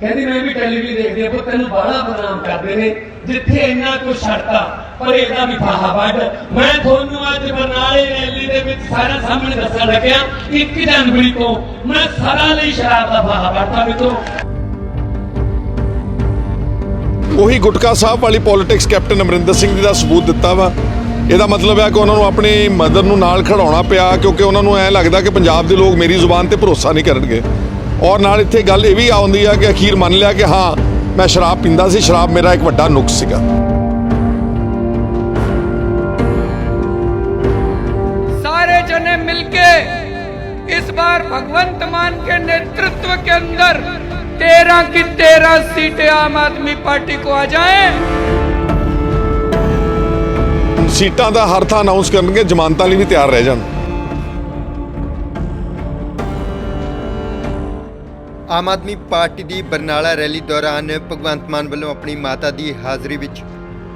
ਕਹਿੰਦੀ ਮੈਂ ਵੀ ਟੈਲੀਵਿਜ਼ਨ ਦੇਖਦੀ ਆ ਪੁੱਤ ਤੈਨੂੰ ਬਾਹਲਾ ਬਦਨਾਮ ਕਰਦੇ ਨੇ। ਜਿੱਥੇ ਇੰਨਾ ਕੁਝ ਛੱਡਤਾ ਪਰ ਇਹਦਾ ਵੀ ਫਾਹਾ ਵੱਢ। ਮੈਂ ਤੁਹਾਨੂੰ ਅੱਜ ਬਰਨਾਲੇ ਰੈਲੀ ਦੇ ਵਿੱਚ ਸਾਰਾ ਸਾਹਮਣੇ ਦੱਸਣ ਲੱਗਿਆ 1 ਜਨਵਰੀ ਤੋਂ ਮੈਂ ਸਾਰਾ ਲਈ ਸ਼ਰਾਬ ਦਾ ਫਾਹਾ ਵੱਢਤਾ ਮਿੱਤਰੋ। ਉਹੀ ਗੁਟਕਾ ਸਾਹਿਬ ਵਾਲੀ ਪੋਲਿਟਿਕਸ ਕੈਪਟਨ ਅਮਰਿੰਦਰ ਸਿੰਘ ਜੀ ਦਾ ਸਬੂਤ ਦਿੱਤਾ ਵਾ। ਇਹਦਾ ਮਤਲਬ ਹੈ ਕਿ ਉਹਨਾਂ ਨੂੰ ਆਪਣੀ ਮਦਰ ਨੂੰ ਨਾਲ ਖੜਾਉਣਾ ਪਿਆ, ਕਿਉਂਕਿ ਉਹਨਾਂ ਨੂੰ ਐ ਲੱਗਦਾ ਕਿ ਪੰਜਾਬ ਦੇ ਲੋਕ ਮੇਰੀ ਜ਼ੁਬਾਨ ਤੇ ਭਰੋਸਾ ਨਹੀਂ ਕਰਨਗੇ। ਔਰ ਨਾਲ ਇੱਥੇ ਗੱਲ ਇਹ ਵੀ ਆਉਂਦੀ ਆ ਕਿ ਅਖੀਰ ਮੰਨ ਲਿਆ ਕਿ ਹਾਂ ਮੈਂ ਸ਼ਰਾਬ ਪੀਂਦਾ ਸੀ ਸ਼ਰਾਬ ਮੇਰਾ ਇੱਕ ਵੱਡਾ ਨੁਕਸ ਸੀਗਾ सारे जने मिलके इस बार भगवंत मान के नेतृत्व के अंदर तेरह की तेरह सीटें आम आदमी पार्टी को आ जाएं ਸੀਟਾਂ ਦਾ ਹਰ ਥਾਂ ਅਨਾਉਂਸ ਕਰਨਗੇ ਜ਼ਮਾਨਤਾਂ ਲਈ ਵੀ ਤਿਆਰ ਰਹਿ ਜਾਣ ਆਮ ਆਦਮੀ ਪਾਰਟੀ ਦੀ ਬਰਨਾਲਾ ਰੈਲੀ ਦੌਰਾਨ ਭਗਵੰਤ ਮਾਨ ਵੱਲੋਂ ਆਪਣੀ ਮਾਤਾ ਦੀ ਹਾਜ਼ਰੀ ਵਿੱਚ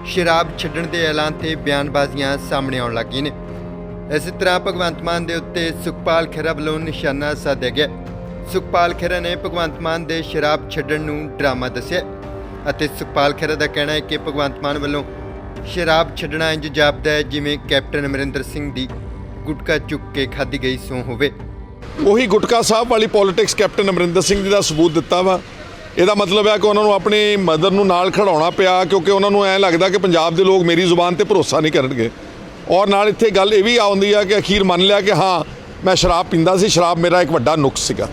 ਸ਼ਰਾਬ ਛੱਡਣ ਦੇ ਐਲਾਨ ਤੇ ਬਿਆਨਬਾਜ਼ੀਆਂ ਸਾਹਮਣੇ ਆਉਣ ਲੱਗੀਆਂ ਨੇ। ਇਸੇ ਤਰ੍ਹਾਂ ਭਗਵੰਤ ਮਾਨ ਦੇ ਉੱਤੇ ਸੁਖਪਾਲ ਖਹਿਰਾ ਵੱਲੋਂ ਨਿਸ਼ਾਨਾ ਸਾਧਿਆ ਗਿਆ। ਸੁਖਪਾਲ ਖਹਿਰਾ ਨੇ ਭਗਵੰਤ ਮਾਨ ਦੇ ਸ਼ਰਾਬ ਛੱਡਣ ਨੂੰ ਡਰਾਮਾ ਦੱਸਿਆ ਅਤੇ ਸੁਖਪਾਲ ਖਹਿਰਾ ਦਾ ਕਹਿਣਾ ਹੈ ਕਿ ਭਗਵੰਤ ਮਾਨ ਵੱਲੋਂ ਸ਼ਰਾਬ ਛੱਡਣਾ ਇੰਜ ਜਾਪਦਾ ਹੈ ਜਿਵੇਂ ਕੈਪਟਨ ਅਮਰਿੰਦਰ ਸਿੰਘ ਦੀ ਗੁਟਕਾ ਚੁੱਕ ਕੇ ਖਾਧੀ ਗਈ ਸੌਂ ਹੋਵੇ। ਉਹੀ ਗੁਟਕਾ ਸਾਹਿਬ ਵਾਲੀ ਪੋਲਿਟਿਕਸ ਕੈਪਟਨ ਅਮਰਿੰਦਰ ਸਿੰਘ ਜੀ ਦਾ ਸਬੂਤ ਦਿੱਤਾ ਵਾ। ਇਹਦਾ ਮਤਲਬ ਹੈ ਕਿ ਉਹਨਾਂ ਨੂੰ ਆਪਣੀ ਮਦਰ ਨੂੰ ਨਾਲ ਖੜਾਉਣਾ ਪਿਆ ਕਿਉਂਕਿ ਉਹਨਾਂ ਨੂੰ ਐ ਲੱਗਦਾ ਕਿ ਪੰਜਾਬ ਦੇ ਲੋਕ ਮੇਰੀ ਜ਼ੁਬਾਨ ਤੇ ਭਰੋਸਾ ਨਹੀਂ ਕਰਨਗੇ। ਔਰ ਨਾਲ ਇੱਥੇ ਗੱਲ ਇਹ ਵੀ ਆਉਂਦੀ ਆ ਕਿ ਅਖੀਰ ਮੰਨ ਲਿਆ ਕਿ ਹਾਂ, ਮੈਂ ਸ਼ਰਾਬ ਪੀਂਦਾ ਸੀ, ਸ਼ਰਾਬ ਮੇਰਾ ਇੱਕ ਵੱਡਾ ਨੁਕਸ ਸੀਗਾ।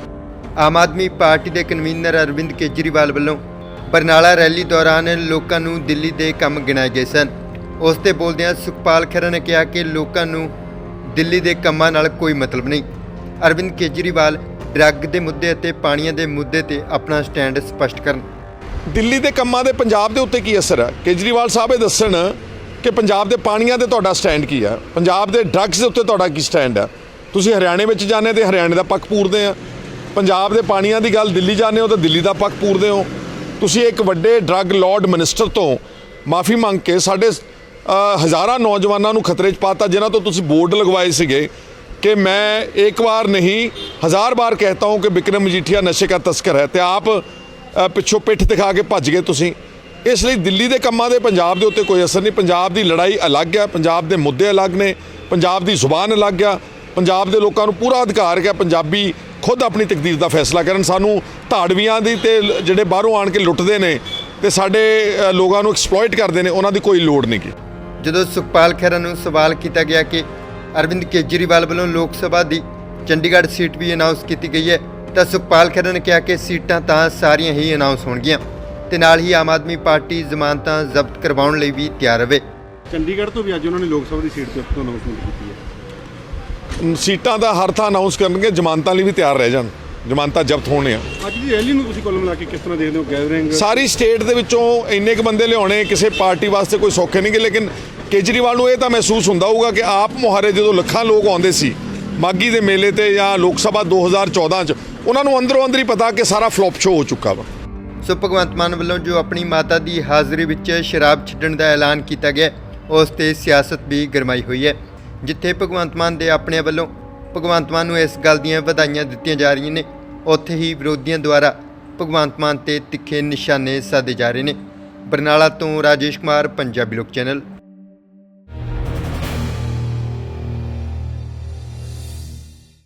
ਆਮ ਆਦਮੀ ਪਾਰਟੀ ਦੇ ਕਨਵੀਨਰ ਅਰਵਿੰਦ ਕੇਜਰੀਵਾਲ ਵੱਲੋਂ ਬਰਨਾਲਾ ਰੈਲੀ ਦੌਰਾਨ ਲੋਕਾਂ ਨੂੰ ਦਿੱਲੀ ਦੇ ਕੰਮ ਗਿਣਾਏ ਗਏ ਸਨ। ਉਸ ਤੇ ਬੋਲਦਿਆਂ ਸੁਖਪਾਲ ਖਹਿਰਾ ਨੇ ਕਿਹਾ ਕਿ ਲੋਕਾਂ ਨੂੰ ਦਿੱਲੀ ਦੇ ਕੰਮਾਂ ਨਾਲ ਕੋਈ ਮਤਲਬ ਨਹੀਂ। ਅਰਵਿੰਦ ਕੇਜਰੀਵਾਲ ਡਰੱਗ ਦੇ ਮੁੱਦੇ ਅਤੇ ਪਾਣੀਆਂ ਦੇ ਮੁੱਦੇ ਤੇ ਆਪਣਾ ਸਟੈਂਡ ਸਪਸ਼ਟ ਕਰਨ। ਦਿੱਲੀ ਦੇ ਕੰਮਾਂ ਦੇ ਪੰਜਾਬ ਦੇ ਉੱਤੇ ਕੀ ਅਸਰ ਹੈ? ਕੇਜਰੀਵਾਲ ਸਾਹਿਬ ਇਹ ਦੱਸਣ ਕਿ ਪੰਜਾਬ ਦੇ ਪਾਣੀਆਂ ਤੇ ਤੁਹਾਡਾ ਸਟੈਂਡ ਕੀ ਹੈ? ਪੰਜਾਬ ਦੇ ਡਰੱਗਸ ਦੇ ਉੱਤੇ ਤੁਹਾਡਾ ਕੀ ਸਟੈਂਡ ਹੈ? ਤੁਸੀਂ ਹਰਿਆਣੇ ਵਿੱਚ ਜਾਂਦੇ ਤੇ ਹਰਿਆਣੇ ਦਾ ਪੱਖ ਪੂਰਦੇ ਆ। ਪੰਜਾਬ ਦੇ ਪਾਣੀਆਂ ਦੀ ਗੱਲ ਦਿੱਲੀ ਜਾਂਦੇ ਹੋ ਤਾਂ ਦਿੱਲੀ ਦਾ ਪੱਖ ਪੂਰਦੇ ਹੋ। ਤੁਸੀਂ ਇੱਕ ਵੱਡੇ ਡਰੱਗ ਲਾਰਡ ਮਿਨਿਸਟਰ ਤੋਂ ਮਾਫੀ ਮੰਗ ਕੇ ਸਾਡੇ ਹਜ਼ਾਰਾਂ ਨੌਜਵਾਨਾਂ ਨੂੰ ਖਤਰੇ 'ਚ ਪਾਤਾ, ਜਿਨ੍ਹਾਂ ਤੋਂ ਤੁਸੀਂ ਬੋਰਡ ਲਗਵਾਏ ਸੀਗੇ। ਕਿ ਮੈਂ ਇੱਕ ਵਾਰ ਨਹੀਂ ਹਜ਼ਾਰ ਬਾਰ कहता हूं कि विक्रम मजीठिया नशे का तस्कर है ਤੇ ਆਪ ਅ, ਪਿੱਛੋਂ ਪਿੱਠ ਦਿਖਾ ਕੇ ਭੱਜ ਗਏ ਤੁਸੀਂ ਇਸ ਲਈ ਦਿੱਲੀ ਦੇ ਕੰਮਾਂ ਦੇ ਪੰਜਾਬ ਦੇ ਉੱਤੇ ਕੋਈ ਅਸਰ ਨਹੀਂ ਪੰਜਾਬ ਦੀ ਲੜਾਈ ਅਲੱਗ ਹੈ ਪੰਜਾਬ ਦੇ ਮੁੱਦੇ ਅਲੱਗ ਨੇ ਪੰਜਾਬ ਦੀ ਜ਼ੁਬਾਨ ਅਲੱਗ ਆ ਪੰਜਾਬ ਦੇ ਲੋਕਾਂ ਨੂੰ ਪੂਰਾ ਅਧਿਕਾਰ ਹੈ ਕਿ ਪੰਜਾਬੀ ਖੁਦ ਆਪਣੀ ਤਕਦੀਰ ਦਾ ਫੈਸਲਾ ਕਰਨ ਸਾਨੂੰ ਧਾੜਵੀਆਂ ਦੀ ਤੇ ਲ- ਜਿਹੜੇ ਬਾਹਰੋਂ ਆਣ ਕੇ ਲੁੱਟਦੇ ਨੇ ਤੇ ਸਾਡੇ ਅ, ਲੋਕਾਂ ਨੂੰ ਐਕਸਪਲੋਇਟ ਕਰਦੇ ਨੇ ਉਹਨਾਂ ਦੀ ਕੋਈ ਲੋੜ ਨਹੀਂ ਗੀ ਜਦੋਂ ਸੁਖਪਾਲ ਖਹਿਰਾ ਨੂੰ ਸਵਾਲ ਕੀਤਾ ਗਿਆ ਕਿ ਅਰਵਿੰਦ ਕੇਜਰੀਵਾਲ ਵੱਲੋਂ ਲੋਕ ਸਭਾ ਦੀ ਚੰਡੀਗੜ੍ਹ ਸੀਟ ਵੀ ਅਨਾਉਂਸ ਕੀਤੀ ਗਈ ਹੈ। ਤਾਂ ਸੁਖਪਾਲ ਖਹਿਰਾ ਨੇ ਕਿਹਾ ਕਿ ਸੀਟਾਂ ਤਾਂ ਸਾਰੀਆਂ ਹੀ ਅਨਾਉਂਸ ਹੋਣਗੀਆਂ ਤੇ ਨਾਲ ਹੀ ਆਮ ਆਦਮੀ ਪਾਰਟੀ ਜ਼ਮਾਨਤਾਂ ਜ਼ਬਤ ਕਰਵਾਉਣ ਲਈ ਵੀ ਤਿਆਰ ਰਵੇ ਚੰਡੀਗੜ੍ਹ ਤੋਂ ਵੀ ਅੱਜ ਉਹਨਾਂ ਨੇ ਲੋਕ ਸਭਾ ਦੀ ਸੀਟ ਤੇ ਤੋਂ ਅਨਾਉਂਸਮੈਂਟ ਕੀਤੀ ਹੈ। ਸੀਟਾਂ ਦਾ ਹਰ ਥਾਂ ਅਨਾਉਂਸ ਕਰਨਗੇ ਜ਼ਮਾਨਤਾਂ ਲਈ ਵੀ ਤਿਆਰ ਰਹਿ ਜਾਣ। ਜ਼ਮਾਨਤਾਂ ਜ਼ਬਤ ਹੋਣੇ ਆ ਅੱਜ ਦੀ ਰੈਲੀ ਨੂੰ ਤੁਸੀਂ ਕੋਲਮ ਲਾ ਕੇ ਕਿਸ ਤਰ੍ਹਾਂ ਦੇਖਦੇ ਹੋ ਗੈਦਰਿੰਗ ਸਾਰੀ ਸਟੇਟ ਦੇ ਵਿੱਚੋਂ ਇੰਨੇ ਕੁ ਬੰਦੇ ਲਿਆਉਣੇ ਕਿਸੇ ਪਾਰਟੀ ਵਾਸਤੇ ਕੋਈ ਸੌਖੇ ਨਹੀਂਗੇ ਲੇਕਿਨ ਕੇਜਰੀਵਾਲ ਨੂੰ ਇਹ ਤਾਂ ਮਹਿਸੂਸ ਹੁੰਦਾ ਹੋਊਗਾ ਕਿ ਆਪ ਮੁਹਾਰੇ ਜਦੋਂ ਲੱਖਾਂ ਲੋਕ ਆਉਂਦੇ ਸੀ ਮਾਗੀ ਦੇ ਮੇਲੇ ਤੇ ਜਾਂ ਲੋਕ ਸਭਾ 2014 ਚ, ਉਹਨਾਂ ਨੂੰ ਅੰਦਰੋਂ ਅੰਦਰ ਹੀ ਪਤਾ ਕਿ ਸਾਰਾ ਫਲॉप ਸ਼ੋ ਹੋ ਚੁੱਕਾ ਵਾ। ਸੋ ਭਗਵੰਤ ਮਾਨ ਵੱਲੋਂ ਜੋ ਆਪਣੀ ਮਾਤਾ ਦੀ ਹਾਜ਼ਰੀ ਵਿੱਚ ਸ਼ਰਾਬ ਛੱਡਣ ਦਾ ਐਲਾਨ ਕੀਤਾ ਗਿਆ, ਉਸ ਤੇ ਸਿਆਸਤ ਵੀ ਗਰਮਾਈ ਹੋਈ ਹੈ, ਜਿੱਥੇ ਭਗਵੰਤ ਮਾਨ ਦੇ ਆਪਣੇ ਵੱਲੋਂ ਭਗਵੰਤ ਮਾਨ ਨੂੰ ਇਸ ਗੱਲ ਦੀਆਂ ਵਧਾਈਆਂ ਦਿੱਤੀਆਂ ਜਾ ਰਹੀਆਂ ਨੇ, ਉੱਥੇ ਹੀ ਵਿਰੋਧੀਆਂ ਦੁਆਰਾ ਭਗਵੰਤ ਮਾਨ ਤੇ ਤਿੱਖੇ ਨਿਸ਼ਾਨੇ ਸਾਧੇ ਜਾ ਰਹੇ ਨੇ। ਬਰਨਾਲਾ ਤੋਂ ਰਾਜੇਸ਼ ਕੁਮਾਰ, ਪੰਜਾਬੀ ਲੋਕ ਚੈਨਲ।